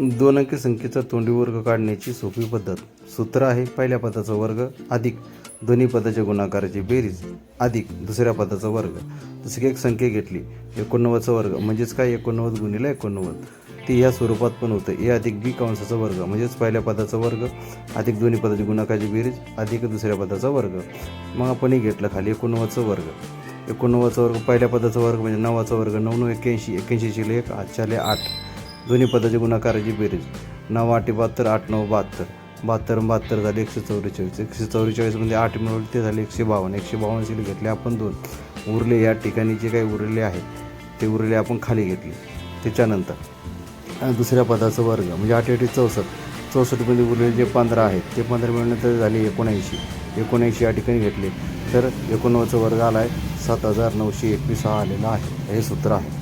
दोन अंकी संख्येचा तोंडी वर्ग काढण्याची सोपी पद्धत. सूत्र आहे पहिल्या पदाचा वर्ग अधिक दोन्ही पदाच्या गुणाकाराची बेरीज अधिक दुसऱ्या पदाचा वर्ग. जसं की एक संख्या घेतली एकोणनव्वदचा वर्ग म्हणजेच काय? एकोणनव्वद गुणिले एकोणनव्वद. ती ह्या स्वरूपात पण होतं. ए अधिक बी कंसाचा वर्ग म्हणजेच पहिल्या पदाचा वर्ग अधिक दोन्ही पदाची गुणाकाराची बेरीज अधिक दुसऱ्या पदाचा वर्ग. मग आपण हे घेतलं खाली एकोणनव्वदचा वर्ग. एकोणनव्वदचा वर्ग पहिल्या पदाचा वर्ग म्हणजे नवाचा वर्ग नऊ नऊ एक्क्याऐंशी. एक्क्याऐंशीचे एक आजच्याले आठ. दोन्ही पदाची गुणाकाराची बेरीज. नऊ आठ बहात्तर आठ नऊ बहात्तर. बहात्तर बहात्तर झाले एकशे चौवेचाळीस. एकशे चौवेचाळीसमध्ये म्हणजे आठ मिळवले ते झाले एकशे बावन्न. एकशे बावन्न सिल घेतले आपण दोन. उरले या ठिकाणी जे काही उरलेले आहेत ते उरलेले आपण खाली घेतले. त्याच्यानंतर दुसऱ्या पदाचा वर्ग म्हणजे आठ आठ चौसष्ट. चौसष्टमध्ये उरलेले जे पंधरा आहेत ते पंधरा मिळवल्यानंतर झाले एकोणऐंशी. एकोणऐंशी या ठिकाणी घेतले. तर एकोणनव्वदचा वर्ग आला आहे सात हजार नऊशे एकवीस हा आलेला आहे. हे सूत्र आहे.